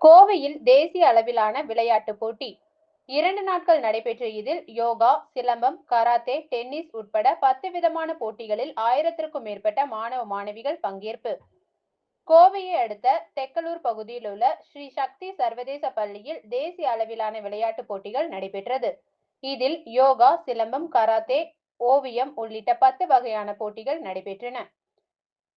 கோவையில் தேசிய அளவிலான விளையாட்டு போட்டி. இரண்டு நாட்கள் நடைபெற்ற இதில் யோகா சிலம்பம் கராத்தே டென்னிஸ் உட்பட பத்து விதமான போட்டிகளில் ஆயிரத்திற்கும் மேற்பட்ட மாணவ மாணவிகள் பங்கேற்பு. கோவையை அடுத்த தெக்கலூர் பகுதியில் உள்ள ஸ்ரீ சக்தி சர்வதேச பள்ளியில் தேசிய அளவிலான விளையாட்டுப் போட்டிகள் நடைபெற்றது. இதில் யோகா சிலம்பம் கராத்தே ஓவியம் உள்ளிட்ட பத்து வகையான போட்டிகள் நடைபெற்றன.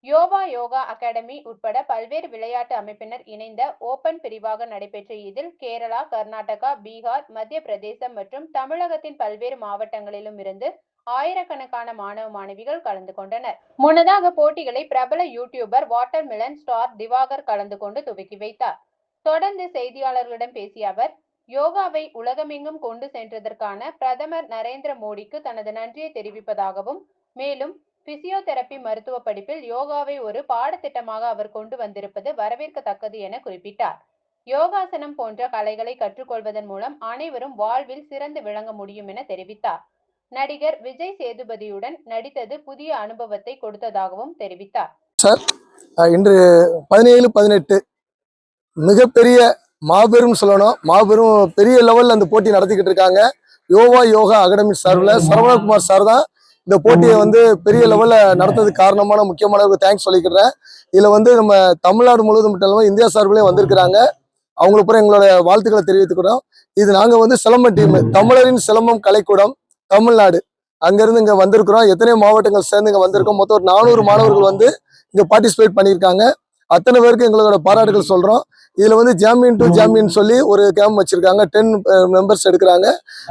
யோவா யோகா அகாடமி உட்பட பல்வேறு விளையாட்டு அமைப்பினர் இணைந்த ஓபன் பிரிவாக நடைபெற்ற இதில் கேரளா கர்நாடகா பீகார் மத்திய பிரதேசம் மற்றும் தமிழகத்தின் பல்வேறு மாவட்டங்களிலும் இருந்து ஆயிரக்கணக்கான மாணவ மாணவிகள் கலந்து கொண்டனர். முன்னதாக போட்டிகளை பிரபல YouTuber watermelon star Diwakar கலந்து கொண்டு துவக்கி வைத்தார். தொடர்ந்து செய்தியாளர்களிடம் பேசிய அவர் யோகாவை உலகமெங்கும் கொண்டு சென்றதற்கான பிரதமர் நரேந்திர மோடிக்கு தனது நன்றியை தெரிவிப்பதாகவும் மேலும் பிசியோதெரபி மருத்துவ படிப்பில் யோகாவை ஒரு பாடத்திட்டமாக அவர் கொண்டு வந்திருப்பது வரவேற்கத்தக்கது என குறிப்பிட்டார். யோகாசனம் போன்ற கலைகளை கற்றுக்கொள்வதன் மூலம் அனைவரும் வாழ்வில் சிறந்து விளங்க முடியும் என தெரிவித்தார். நடிகர் விஜய் சேதுபதியுடன் நடித்தது புதிய அனுபவத்தை கொடுத்ததாகவும் தெரிவித்தார். அஹ் இன்று பதினேழு பதினெட்டு மிகப்பெரிய மாபெரும் சொல்லணும். மாபெரும் பெரிய லெவல்ல அந்த போட்டி நடத்திக்கிட்டு இருக்காங்க. யோகா யோகா அகாடமி சார்பில் சரவணகுமார் சார் தான் இந்த போட்டியை வந்து பெரிய லெவல்ல நடத்துறதுக்கு காரணமான முக்கியமான தேங்க்ஸ் சொல்லிக்கிறேன். இதுல வந்து நம்ம தமிழ்நாடு முழுவதும் மட்டும் இல்லாமல் இந்தியா சார்பிலையும் வந்திருக்கிறாங்க. அவங்களுக்கு பூரா எங்களோட வாழ்த்துக்களை தெரிவித்துக்கிறோம். இது நாங்க வந்து சிலம்பம் டீம் தமிழரின் சிலம்பம் கலைக்கூடம் தமிழ்நாடு. அங்கிருந்து இங்க வந்திருக்கிறோம். எத்தனையோ மாவட்டங்கள் சேர்ந்து இங்க வந்திருக்கோம். மொத்தம் ஒரு நானூறு மாணவர்கள் வந்து இங்க பார்ட்டிசிபேட் பண்ணியிருக்காங்க. அத்தனை பேருக்கு எங்களோட பாராட்டுகள் சொல்றோம். இதுல வந்து ஜாமியன் டு ஜாமியன் சொல்லி ஒரு கேம் வச்சிருக்காங்க. டென் மெம்பர்ஸ் எடுக்கிறாங்க.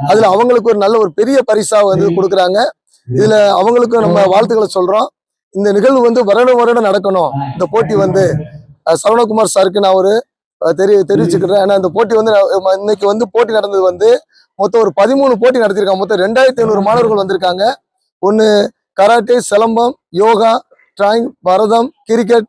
அதுல அவங்களுக்கு ஒரு நல்ல ஒரு பெரிய பரிசா வந்து கொடுக்குறாங்க. இதுல அவங்களுக்கு நம்ம வாழ்த்துக்களை சொல்றோம். இந்த நிகழ்வு வந்து வருடம் வருடம் நடக்கணும். இந்த போட்டி வந்து சரவணகுமார் சாருக்கு நான் ஒரு தெரி தெரிவிச்சுக்கிறேன். ஏன்னா இந்த போட்டி வந்து இன்னைக்கு வந்து போட்டி நடந்தது வந்து மொத்தம் ஒரு பதிமூணு போட்டி நடத்திருக்காங்க. மொத்தம் ரெண்டாயிரத்தி ஐநூறு மாணவர்கள் வந்திருக்காங்க. ஒன்று karate silambam yoga drawing Bharatham cricket